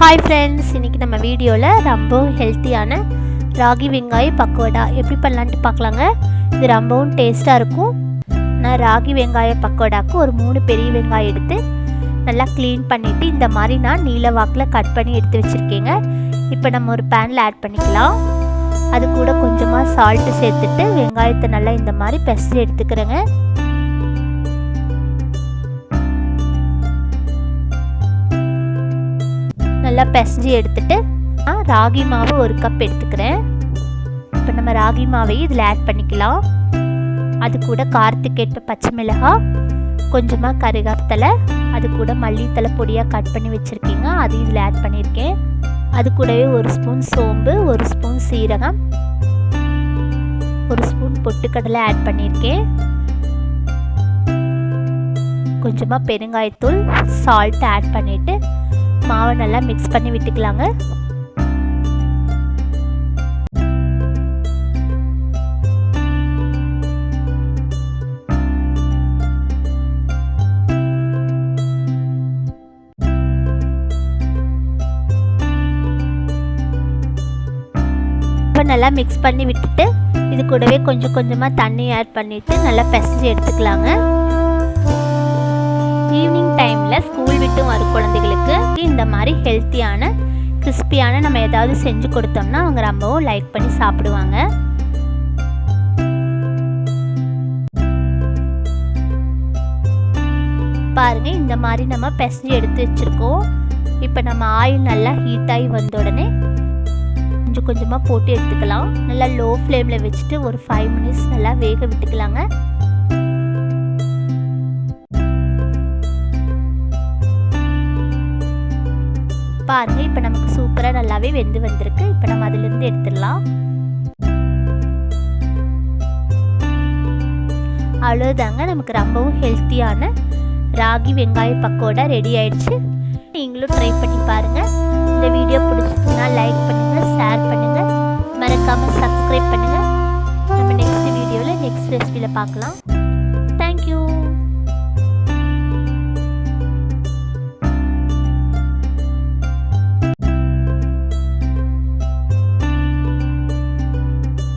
Hi friends இன்றைக்கி நம்ம வீடியோவில் ரொம்ப ஹெல்த்தியான ராகி வெங்காய பக்கோடா எப்படி பண்ணலான்ட்டு பார்க்கலாங்க. இது ரொம்பவும் டேஸ்ட்டாக இருக்கும். நான் ராகி வெங்காய பக்கோடாக்கு ஒரு மூணு பெரிய வெங்காயம் எடுத்து நல்லா க்ளீன் பண்ணிவிட்டு இந்த மாதிரி நான் நீல வாக்கில் கட் பண்ணி எடுத்து வச்சுருக்கேங்க. இப்போ நம்ம ஒரு பேனில் ஆட் பண்ணிக்கலாம். அது கூட கொஞ்சமாக சால்ட்டு சேர்த்துட்டு வெங்காயத்தை நல்லா இந்த மாதிரி பெசரி எடுத்துக்கிறேங்க. நல்லா பிசைஞ்சு எடுத்துட்டு நான் ராகி மாவு ஒரு கப் எடுத்துக்கிறேன். இப்போ நம்ம ராகி மாவையும் இதில் ஆட் பண்ணிக்கலாம். அது கூட காரத்துக்கேற்ப பச்சை மிளகாய் கொஞ்சமாக கருகாத்தலை அது கூட மல்லித்தலை பொடியாக கட் பண்ணி வச்சுருக்கீங்க அது இதில் ஆட் பண்ணியிருக்கேன் அது கூடவே ஒரு ஸ்பூன் சோம்பு ஒரு ஸ்பூன் சீரகம் ஒரு ஸ்பூன் பொட்டுக்கடலை ஆட் பண்ணியிருக்கேன் கொஞ்சமாக பெருங்காயத்தூள் சால்ட் ஆட் பண்ணிவிட்டு மாவை நல்லா மிக்ஸ் பண்ணி விட்டுக்கலாங்க. இப்போ நல்லா மிக்ஸ் பண்ணி விட்டுட்டு இது கூடவே கொஞ்சம் கொஞ்சமாக தண்ணி ஆட் பண்ணிவிட்டு நல்லா பிசைஞ்சு எடுத்துக்கலாங்க. ஈவினிங் ஸ்கூல் விட்டு வரும் குழந்தைகளுக்கு இந்த மாதிரி ஹெல்த்தியான கிறிஸ்பியான நம்ம ஏதாவது செஞ்சு கொடுத்தோம்னா அவங்க ரொம்பவும் லைக் பண்ணி சாப்பிடுவாங்க. பாருங்க இந்த மாதிரி நம்ம பிசைஞ்சு எடுத்து வச்சுருக்கோம். இப்போ நம்ம ஆயில் நல்லா ஹீட் ஆகி வந்த உடனே கொஞ்சம் கொஞ்சமாக போட்டு எடுத்துக்கலாம். நல்லா லோ ஃப்ளேமில் வச்சுட்டு ஒரு ஃபைவ் மினிட்ஸ் நல்லா வேக விட்டுக்கலாங்க. பாருங்கள் இப்போ நமக்கு சூப்பராக நல்லாவே வெந்து வந்திருக்கு. இப்போ நம்ம அதிலிருந்து எடுத்துடலாம். அவ்வளோதாங்க நமக்கு ரொம்பவும் ஹெல்த்தியான ராகி வெங்காய பக்கோடா ரெடி ஆயிடுச்சு. நீங்களும் ட்ரை பண்ணி பாருங்கள் இந்த வீடியோ பிடிச்சிருக்குன்னா லைக் பண்ணுங்கள் ஷேர் பண்ணுங்கள் மறக்காமல் சப்ஸ்கிரைப் பண்ணுங்கள் நம்ம நெக்ஸ்ட் வீடியோவில் நெக்ஸ்ட் ரெசிபியில் பார்க்கலாம்.